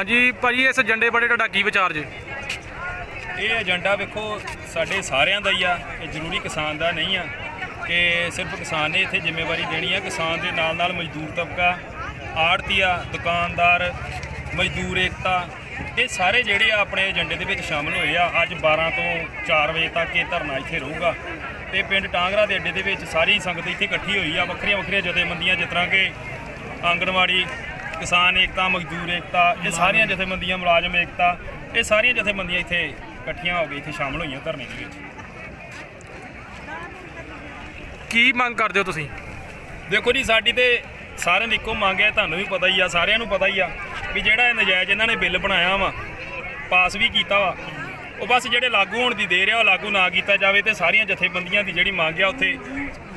ਹਾਂਜੀ, ਭਾਜੀ, ਇਸ ਏਜੰਡੇ ਬਾਰੇ ਤੁਹਾਡਾ ਕੀ ਵਿਚਾਰ ਜੇ? ਇਹ ਏਜੰਡਾ ਵੇਖੋ, ਸਾਡੇ ਸਾਰਿਆਂ ਦਾ ਹੀ ਆ, ਇਹ ਜ਼ਰੂਰੀ ਕਿਸਾਨ ਦਾ ਨਹੀਂ ਆ, ਕਿ ਸਿਰਫ ਕਿਸਾਨ ਨੇ ਇੱਥੇ ਜ਼ਿੰਮੇਵਾਰੀ ਦੇਣੀ ਆ, ਕਿਸਾਨ ਦੇ ਨਾਲ ਨਾਲ ਮਜ਼ਦੂਰ ਤਬਕਾ, ਆੜਤੀਆ, ਦੁਕਾਨਦਾਰ, ਮਜ਼ਦੂਰ ਏਕਤਾ, ਇਹ ਸਾਰੇ ਜਿਹੜੇ ਆ ਆਪਣੇ ਏਜੰਡੇ ਦੇ ਵਿੱਚ ਸ਼ਾਮਲ ਹੋਏ ਆ, ਅੱਜ 12 ਤੋਂ 4 ਵਜੇ ਤੱਕ ਇਹ ਧਰਨਾ ਇੱਥੇ ਰਹੂਗਾ। ਤੇ ਪਿੰਡ ਟਾਂਗਰਾ ਦੇ ਅੱਡੇ ਦੇ ਵਿੱਚ ਸਾਰੀ ਸੰਗਤ ਇੱਥੇ ਇਕੱਠੀ ਹੋਈ ਆ ਵੱਖਰੀਆਂ ਵੱਖਰੀਆਂ ਜਥੇਬੰਦੀਆਂ ਜਿਸ ਤਰ੍ਹਾਂ ਕਿ ਆਂਗਣਵਾੜੀ ਕਿਸਾਨ ਏਕਤਾ ਮਜ਼ਦੂਰ ਏਕਤਾ ਇਹ ਸਾਰੀਆਂ ਜਥੇਬੰਦੀਆਂ ਮੁਲਾਜ਼ਮ ਏਕਤਾ ਇਹ ਸਾਰੀਆਂ ਜਥੇਬੰਦੀਆਂ ਇੱਥੇ ਇਕੱਠੀਆਂ ਹੋ ਕੇ ਇੱਥੇ ਸ਼ਾਮਲ ਹੋਈਆਂ ਧਰਨੇ ਦੇ ਵਿੱਚ। ਕੀ ਮੰਗ ਕਰਦੇ ਹੋ ਤੁਸੀਂ? ਦੇਖੋ ਜੀ ਸਾਡੀ ਤੇ ਸਾਰਿਆਂ ਦੀ ਇੱਕੋ ਮੰਗ ਹੈ ਤੁਹਾਨੂੰ ਵੀ ਪਤਾ ਹੀ ਆ ਸਾਰਿਆਂ ਨੂੰ ਪਤਾ ਹੀ ਆ ਵੀ ਜਿਹੜਾ ਇਹ ਨਜਾਇਜ਼ ਇਹਨਾਂ ਨੇ ਬਿੱਲ ਬਣਾਇਆ ਵਾ ਪਾਸ ਵੀ ਕੀਤਾ ਵਾ ਉਹ ਬਸ ਜਿਹੜੇ ਲਾਗੂ ਹੋਣ ਦੀ ਦੇਰ ਆ ਉਹ ਲਾਗੂ ਨਾ ਕੀਤਾ ਜਾਵੇ ਤੇ ਸਾਰੀਆਂ ਜਥੇਬੰਦੀਆਂ ਦੀ ਜਿਹੜੀ ਮੰਗ ਆ ਉੱਥੇ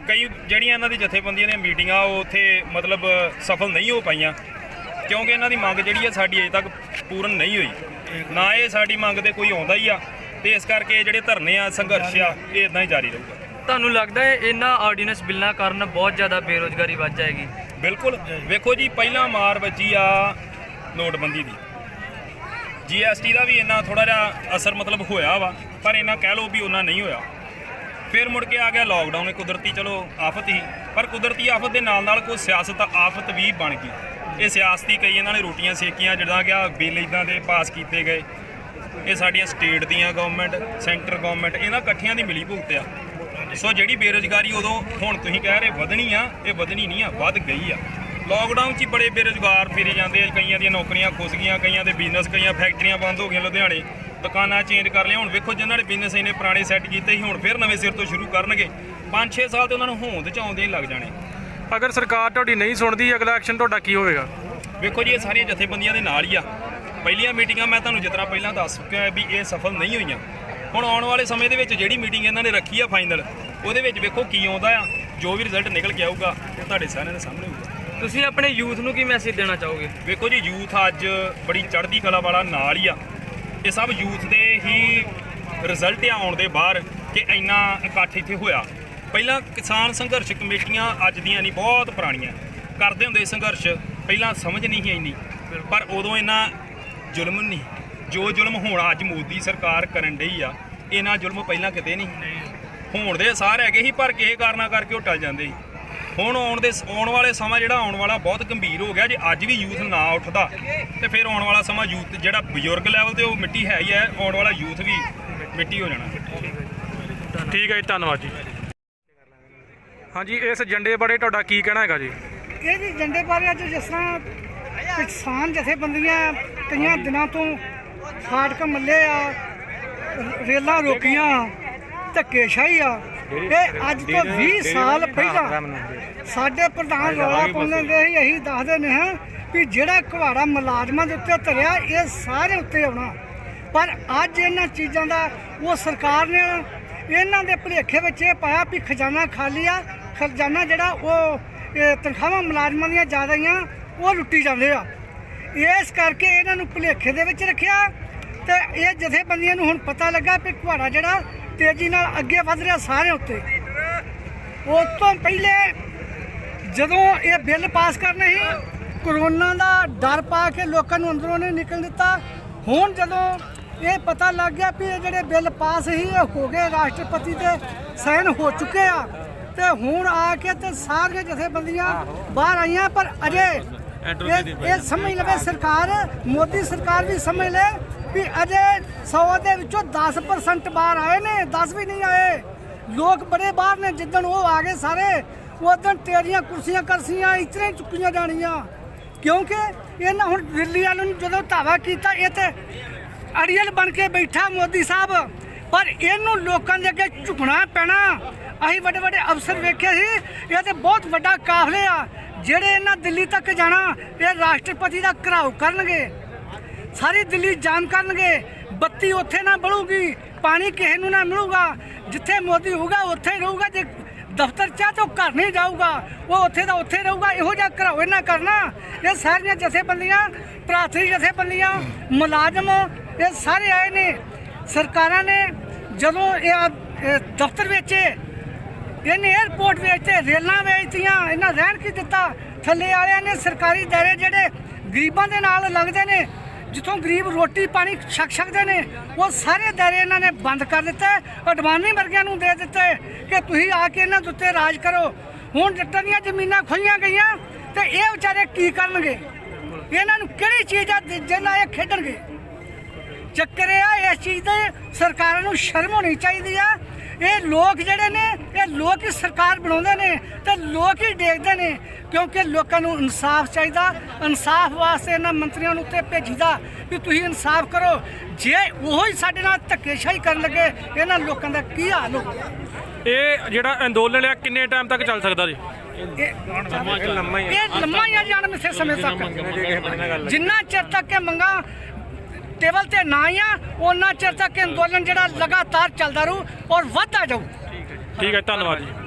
ਕਈ ਜਿਹੜੀਆਂ ਇਹਨਾਂ ਦੀ ਜਥੇਬੰਦੀਆਂ ਦੀਆਂ ਮੀਟਿੰਗਾਂ ਉਹ ਉੱਥੇ ਮਤਲਬ ਸਫਲ ਨਹੀਂ ਹੋ ਪਾਈਆਂ। ਕਿਉਂਕਿ ਇਹਨਾਂ ਦੀ ਮੰਗ ਜਿਹੜੀ ਆ ਸਾਡੀ ਅਜੇ ਤੱਕ ਪੂਰਨ ਨਹੀਂ ਹੋਈ। ਨਾ ਇਹ ਸਾਡੀ ਮੰਗ ਤੇ ਕੋਈ ਆਉਂਦਾ ਹੀ ਆ ਤੇ ਇਸ ਕਰਕੇ ਜਿਹੜੇ ਧਰਨੇ ਆ ਸੰਘਰਸ਼ ਆ ਇਹ ਇਦਾਂ ਹੀ ਜਾਰੀ ਰਹੂਗਾ। ਤੁਹਾਨੂੰ ਲੱਗਦਾ ਹੈ ਇਹਨਾਂ ਆਰਡੀਨੈਂਸ ਬਿੱਲਾਂ ਕਾਰਨ ਬਹੁਤ ਜ਼ਿਆਦਾ ਬੇਰੋਜ਼ਗਾਰੀ ਵੱਧ ਜਾਏਗੀ? ਬਿਲਕੁਲ। ਵੇਖੋ ਜੀ ਪਹਿਲਾਂ ਮਾਰ ਵੱਜੀ ਆ ਨੋਟਬੰਦੀ ਦੀ। ਜੀਐਸਟੀ ਦਾ ਵੀ ਇੰਨਾ ਥੋੜਾ ਜਿਹਾ ਅਸਰ ਮਤਲਬ ਹੋਇਆ ਵਾ ਪਰ ਇੰਨਾ ਕਹਿ ਲਓ ਵੀ ਉਹਨਾਂ ਨਹੀਂ ਹੋਇਆ। ਫਿਰ ਮੁੜ ਕੇ ਆ ਗਿਆ ਲਾਕਡਾਊਨ ਇਹ ਕੁਦਰਤੀ ਚਲੋ ਆਫਤ ਹੀ ਪਰ ਕੁਦਰਤੀ ਆਫਤ ਦੇ ਨਾਲ ਨਾਲ ਕੋਈ ਸਿਆਸਤ ਆਫਤ ਵੀ ਬਣ ਗਈ। ਇਹ ਸਿਆਸਤੀ ਕਈ ਇਹਨਾਂ ਨੇ ਰੋਟੀਆਂ ਸੇਕੀਆਂ ਜਿਹੜਾ ਕਿ ਆ ਬਿੱਲ ਇਦਾਂ ਦੇ ਪਾਸ ਕੀਤੇ ਗਏ। ਇਹ ਸਾਡੀਆਂ ਸਟੇਟ ਦੀਆਂ ਗਵਰਨਮੈਂਟ ਸੈਂਟਰ ਗਵਰਨਮੈਂਟ ਇਹਨਾਂ ਇਕੱਠੀਆਂ ਦੀ ਮਿਲੀ ਭੁਗਤ ਆ। ਸੋ ਜਿਹੜੀ ਬੇਰੁਜ਼ਗਾਰੀ ਉਦੋਂ ਹੁਣ ਤੁਸੀਂ ਕਹਿ ਰਹੇ ਵਧਣੀ ਆ, ਇਹ ਵਧਣੀ ਨਹੀਂ ਆ, ਵੱਧ ਗਈ ਆ। ਲੋਕਡਾਊਨ 'ਚ ਹੀ ਬੜੇ ਬੇਰੁਜ਼ਗਾਰ ਫਿਰੇ ਜਾਂਦੇ ਆ, ਕਈਆਂ ਦੀਆਂ ਨੌਕਰੀਆਂ ਖੁੱਸ ਗਈਆਂ, ਕਈਆਂ ਦੇ ਬਿਜ਼ਨਸ ਕਈਆਂ ਫੈਕਟਰੀਆਂ ਬੰਦ ਹੋ ਗਈਆਂ ਲੁਧਿਆਣੇ। ਦੁਕਾਨਾਂ ਚੇਂਜ ਕਰ ਲਿਆ ਹੁਣ ਵੇਖੋ ਜਿਨ੍ਹਾਂ ਨੇ ਬਿਜ਼ਨਸ ਇਹਨੇ ਪੁਰਾਣੇ ਸੈੱਟ ਕੀਤੇ ਸੀ, ਹੁਣ ਫਿਰ ਨਵੇਂ ਸਿਰ ਤੋਂ ਸ਼ੁਰੂ ਕਰਨਗੇ। 5-6 ਸਾਲ ਤੇ ਉਹਨਾਂ ਨੂੰ ਹੋਂਦ ਚ ਆਉਂਦੇ ਹੀ ਲੱਗ ਜਾਣੇ। ਅਗਰ ਸਰਕਾਰ ਤੁਹਾਡੀ ਨਹੀਂ ਸੁਣਦੀ ਅਗਲਾ ਐਕਸ਼ਨ ਤੁਹਾਡਾ ਕੀ ਹੋਵੇਗਾ? ਵੇਖੋ ਜੀ ਇਹ ਸਾਰੀਆਂ ਜਥੇਬੰਦੀਆਂ ਦੇ ਨਾਲ ਹੀ ਆ। ਪਹਿਲੀਆਂ ਮੀਟਿੰਗਾਂ ਮੈਂ ਤੁਹਾਨੂੰ ਜਿਤਨਾ ਪਹਿਲਾਂ ਦੱਸ ਚੁੱਕਿਆ ਵੀ ਇਹ ਸਫਲ ਨਹੀਂ ਹੋਈਆਂ। ਹੁਣ ਆਉਣ ਵਾਲੇ ਸਮੇਂ ਦੇ ਵਿੱਚ ਜਿਹੜੀ ਮੀਟਿੰਗ ਇਹਨਾਂ ਨੇ ਰੱਖੀ ਆ ਫਾਈਨਲ ਉਹਦੇ ਵਿੱਚ ਵੇਖੋ ਕੀ ਆਉਂਦਾ ਆ। ਜੋ ਵੀ ਰਿਜ਼ਲਟ ਨਿਕਲ ਕੇ ਆਊਗਾ ਉਹ ਤੁਹਾਡੇ ਸਾਰਿਆਂ ਦੇ ਸਾਹਮਣੇ ਹੋਊਗਾ। ਤੁਸੀਂ ਆਪਣੇ ਯੂਥ ਨੂੰ ਕੀ ਮੈਸੇਜ ਦੇਣਾ ਚਾਹੋਗੇ? ਵੇਖੋ ਜੀ ਯੂਥ ਅੱਜ ਬੜੀ ਚੜ੍ਹਦੀ ਕਲਾ ਵਾਲਾ ਨਾਲ ਹੀ ਆ। ਇਹ ਸਭ ਯੂਥ ਦੇ ਹੀ ਰਿਜ਼ਲਟ ਆਉਣ ਦੇ ਬਾਹਰ ਕਿ ਇੰਨਾ ਇਕੱਠ ਇੱਥੇ ਹੋਇਆ। ਪਹਿਲਾਂ ਕਿਸਾਨ ਸੰਘਰਸ਼ ਕਮੇਟੀਆਂ ਅੱਜ ਦੀਆਂ ਨਹੀਂ ਬਹੁਤ ਪੁਰਾਣੀਆਂ। ਕਰਦੇ ਹੁੰਦੇ ਸੰਘਰਸ਼ ਪਹਿਲਾਂ ਸਮਝ ਨਹੀਂ ਸੀ ਇੰਨੀ। ਪਰ ਉਦੋਂ ਇੰਨਾ ਜ਼ੁਲਮ ਨਹੀਂ ਜੋ ਜ਼ੁਲਮ ਹੁਣ ਅੱਜ ਮੋਦੀ ਸਰਕਾਰ ਕਰਨ ਡਈ ਆ ਇਹਨਾਂ ਜ਼ੁਲਮ ਪਹਿਲਾਂ ਕਿਤੇ ਨਹੀਂ। ਹੋਣ ਦੇ ਸਾਰ ਹੈਗੇ ਸੀ ਪਰ ਕਿਸੇ ਕਾਰਨਾਂ ਕਰਕੇ ਉਹ ਟਲ ਜਾਂਦੇ ਸੀ। ਹੁਣ ਆਉਣ ਦੇ ਆਉਣ ਵਾਲੇ ਸਮਾਂ ਜਿਹੜਾ ਆਉਣ ਵਾਲਾ ਬਹੁਤ ਗੰਭੀਰ ਹੋ ਗਿਆ ਜੇ ਅੱਜ ਵੀ ਯੂਥ ਨਾ ਉੱਠਦਾ ਤੇ ਫਿਰ ਆਉਣ ਵਾਲਾ ਸਮਾਂ ਯੂਥ ਜਿਹੜਾ ਬਜ਼ੁਰਗ ਲੈਵਲ ਤੇ ਉਹ ਮਿੱਟੀ ਹੈ ਹੀ ਹੈ ਆਉਣ ਵਾਲਾ ਯੂਥ ਵੀ ਮਿੱਟੀ ਹੋ ਜਾਣਾ। ਠੀਕ ਹੈ ਜੀ ਧੰਨਵਾਦ ਜੀ। ਹਾਂਜੀ, ਇਸ ਏਜੰਡੇ ਬਾਰੇ ਤੁਹਾਡਾ ਕੀ ਕਹਿਣਾ ਹੈਗਾ ਜੀ? ਇਹ ਜੀ ਏਜੰਡੇ ਬਾਰੇ ਅੱਜ ਜਿਸ ਤਰ੍ਹਾਂ ਕਿਸਾਨ ਜਥੇਬੰਦੀਆਂ ਕਈਆਂ ਦਿਨਾਂ ਤੋਂ ਫਾਟਕ ਮੱਲੇ ਆ, ਰੇਲਾਂ ਰੋਕੀਆਂ, ਧੱਕੇਸ਼ਾਹੀ ਆ। ਇਹ ਅੱਜ ਤੋਂ 20 ਸਾਲ ਪਹਿਲਾਂ ਸਾਡੇ ਪ੍ਰਧਾਨ ਰੌਲਾ ਪਾਉਂਦੇ ਹੁੰਦੇ ਸੀ, ਅਸੀਂ ਦੱਸਦੇ ਨੇ ਹਾਂ ਵੀ ਜਿਹੜਾ ਕੁਹਾੜਾ ਮੁਲਾਜ਼ਮਾਂ ਦੇ ਉੱਤੇ ਧਰਿਆ, ਇਹ ਸਾਰੇ ਉੱਤੇ ਆਉਣਾ। ਪਰ ਅੱਜ ਇਹਨਾਂ ਚੀਜ਼ਾਂ ਦਾ ਉਹ ਸਰਕਾਰ ਨੇ, ਇਹਨਾਂ ਦੇ ਭੁਲੇਖੇ ਵਿੱਚ ਇਹ ਪਾਇਆ ਵੀ ਖਜ਼ਾਨਾ ਖਾਲੀ ਆ ਖਜ਼ਾਨਾ ਜਿਹੜਾ ਉਹ, ਇਹ ਤਨਖਾਹਾਂ ਮੁਲਾਜ਼ਮਾਂ ਦੀਆਂ ਜ਼ਿਆਦਾਈਆਂ ਉਹ ਲੁੱਟੀ ਜਾਂਦੇ ਆ। ਇਸ ਕਰਕੇ ਇਹਨਾਂ ਨੂੰ ਭੁਲੇਖੇ ਦੇ ਵਿੱਚ ਰੱਖਿਆ ਤੇ ਇਹ ਜਥੇਬੰਦੀਆਂ ਨੂੰ ਹੁਣ ਪਤਾ ਲੱਗਾ ਕਿ ਕੁਹਾੜਾ ਜਿਹੜਾ ਤੇਜ਼ੀ ਨਾਲ ਅੱਗੇ ਵਧ ਰਿਹਾ ਸਾਰੇ ਉੱਤੇ। ਉਸ ਤੋਂ ਪਹਿਲੇ ਜਦੋਂ ਇਹ ਬਿੱਲ ਪਾਸ ਕਰਨੇ ਸੀ, ਕਰੋਨਾ ਦਾ ਡਰ ਪਾ ਕੇ ਲੋਕਾਂ ਨੂੰ ਅੰਦਰੋਂ ਨਹੀਂ ਨਿਕਲ ਦਿੱਤਾ। ਹੁਣ ਜਦੋਂ ਇਹ ਪਤਾ ਲੱਗ ਗਿਆ ਵੀ ਇਹ ਜਿਹੜੇ ਬਿੱਲ ਪਾਸ ਸੀ, ਇਹ ਹੋ ਗਏ, ਰਾਸ਼ਟਰਪਤੀ ਦੇ ਸਾਈਨ ਹੋ ਚੁੱਕੇ ਆ। ਤੇ ਹੁਣ ਆ ਕੇ ਤੇ ਸਾਰੀਆਂ ਜਥੇਬੰਦੀਆਂ ਬਾਹਰ ਆਈਆਂ ਪਰ ਅਜੇ ਇਹ ਇਹ ਸਮਝ ਲਵੇ ਸਰਕਾਰ ਮੋਦੀ ਸਰਕਾਰ ਵੀ ਸਮਝ ਲੈ ਵੀ ਅਜੇ 100 ਦੇ ਵਿੱਚੋਂ 10% ਬਾਹਰ ਆਏ ਨੇ 10 ਵੀ ਨਹੀਂ ਆਏ। ਲੋਕ ਬੜੇ ਬਾਹਰ ਨੇ ਜਿੱਦਣ ਉਹ ਆ ਗਏ ਸਾਰੇ ਉਦੋਂ ਤੇਰੀਆਂ ਕੁਰਸੀਆਂ ਕਰਸੀਆਂ ਇਤਨੇ ਚੁੱਕੀਆਂ ਜਾਣੀਆਂ। ਕਿਉਂਕਿ ਇਹਨਾਂ ਹੁਣ ਦਿੱਲੀ ਵਾਲਿਆਂ ਨੂੰ ਜਦੋਂ ਧਾਵਾ ਕੀਤਾ ਇਹ ਤੇ ਅੜੀਅਲ ਬਣ ਕੇ ਬੈਠਾ ਮੋਦੀ ਸਾਹਿਬ। ਪਰ ਇਹਨੂੰ ਲੋਕਾਂ ਦੇ ਅੱਗੇ ਝੁਕਣਾ ਪੈਣਾ। ਅਸੀਂ ਵੱਡੇ ਵੱਡੇ ਅਫਸਰ ਵੇਖੇ ਸੀ, ਇਹ ਤੇ ਬਹੁਤ ਵੱਡਾ ਕਾਫਲੇ ਆ। ਜਿਹੜੇ ਇਹਨਾਂ ਦਿੱਲੀ ਤੱਕ ਜਾਣਾ, ਇਹ ਰਾਸ਼ਟਰਪਤੀ ਦਾ ਘਰਾਓ ਕਰਨਗੇ। ਸਾਰੀ ਦਿੱਲੀ ਜਾਮ ਕਰਨਗੇ। ਬੱਤੀ ਉੱਥੇ ਨਾ ਬਲੂਗੀ, ਪਾਣੀ ਕਿਸੇ ਨੂੰ ਨਾ ਮਿਲੂਗਾ। ਜਿੱਥੇ ਮੋਦੀ ਹੋਊਗਾ, ਉੱਥੇ ਹੀ ਰਹੂਗਾ। ਜੇ ਦਫ਼ਤਰ ਚਾਹ ਤੋਂ ਘਰ ਨਹੀਂ ਜਾਊਗਾ। ਉਹ ਉੱਥੇ ਦਾ ਉੱਥੇ ਰਹੂਗਾ। ਇਹੋ ਜਿਹਾ ਘਰਾਓ ਇਹਨਾਂ ਕਰਨਾ। ਇਹ ਸਾਰੀਆਂ ਜਥੇਬੰਦੀਆਂ, ਪ੍ਰਾਥਮਿਕ ਜਥੇਬੰਦੀਆਂ, ਮੁਲਾਜ਼ਮ, ਇਹ ਸਾਰੇ ਆਏ ਨੇ। ਸਰਕਾਰਾਂ ਨੇ ਜਦੋਂ ਇਹ ਇਹ ਦਫ਼ਤਰ ਵੇਚੇ ਇਹਨੇ 에어ਪੋਰਟ ਵੇਚਤੇ ਰੇਲਾਂ ਵੇਚਤੀਆਂ, ਇਹਨਾਂ ਰਹਿਣ ਕੀ ਦਿੱਤਾ? ਥੱਲੇ ਵਾਲਿਆਂ ਨੇ ਸਰਕਾਰੀ ਦਾਇਰੇ ਜਿਹੜੇ ਗਰੀਬਾਂ ਦੇ ਨਾਲ ਲੱਗਦੇ ਨੇ, ਜਿੱਥੋਂ ਗਰੀਬ ਰੋਟੀ ਪਾਣੀ ਛਕ ਸਕਦੇ ਨੇ, ਉਹ ਸਾਰੇ ਦਾਇਰੇ ਇਹਨਾਂ ਨੇ ਬੰਦ ਕਰ ਦਿੱਤੇ, ਅਡਵਾਨੀ ਵਰਗਿਆਂ ਨੂੰ ਦੇ ਦਿੱਤੇ ਕਿ ਤੁਸੀਂ ਆ ਕੇ ਇਹਨਾਂ ਦੇ ਉੱਤੇ ਰਾਜ ਕਰੋ। ਹੁਣ ਜੱਟਾਂ ਦੀਆਂ ਜ਼ਮੀਨਾਂ ਖੋਈਆਂ ਗਈਆਂ ਤੇ ਇਹ ਵਿਚਾਰੇ ਕੀ ਕਰਨਗੇ? ਇਹਨਾਂ ਨੂੰ ਕਿਹੜੀ ਚੀਜ਼ ਆ ਜਿਹਨਾਂ ਇਹ ਖੇਡਣਗੇ? ਚੱਕਰ ਇਹ ਆ ਇਸ ਚੀਜ਼ ਤੇ ਸਰਕਾਰਾਂ ਨੂੰ ਸ਼ਰਮ ਹੋਣੀ ਚਾਹੀਦੀ ਆ। ਇਹ ਲੋਕ ਜਿਹੜੇ ਨੇ ਇਹ ਲੋਕ ਹੀ ਸਰਕਾਰ ਬਣਾਉਂਦੇ ਨੇ ਤੇ ਲੋਕ ਹੀ ਦੇਖਦੇ ਨੇ ਕਿਉਂਕਿ ਲੋਕਾਂ ਨੂੰ ਇਨਸਾਫ ਚਾਹੀਦਾ। ਇਨਸਾਫ ਵਾਸਤੇ ਇਹਨਾਂ ਮੰਤਰੀਆਂ ਨੂੰ ਉੱਤੇ ਭੇਜੀਦਾ ਵੀ ਤੁਸੀਂ ਇਨਸਾਫ ਕਰੋ। ਜੇ ਉਹੋ ਹੀ ਸਾਡੇ ਨਾਲ ਧੱਕੇਸ਼ਾਹੀ ਕਰਨ ਲੱਗੇ ਇਹਨਾਂ ਲੋਕਾਂ ਦਾ ਕੀ ਹਾਲ ਹੋ ਇਹ ਜਿਹੜਾ ਅੰਦੋਲਨ ਹੈ ਕਿੰਨੇ ਟਾਈਮ ਤੱਕ ਚੱਲ ਸਕਦਾ ਜੀ? ਇਹ ਲੰਮਾ ਹੀ ਆ। ਜਾਣ ਮਿੱਥੇ ਸਮੇਂ ਤੱਕ। ਜਿੰਨਾ ਚਿਰ ਤੱਕ ਇਹ ਮੰਗਾ ਟੇਬਲ ਤੇ ਨਾ ਆਈਆਂ, ਉਹਨਾਂ ਚਿਰ ਤੱਕ ਅੰਦੋਲਨ ਜਿਹੜਾ ਲਗਾਤਾਰ ਚੱਲਦਾ ਰਹੂ ਔਰ ਵੱਧਦਾ ਜਾਊ। ਠੀਕ ਹੈ ਧੰਨਵਾਦ ਜੀ।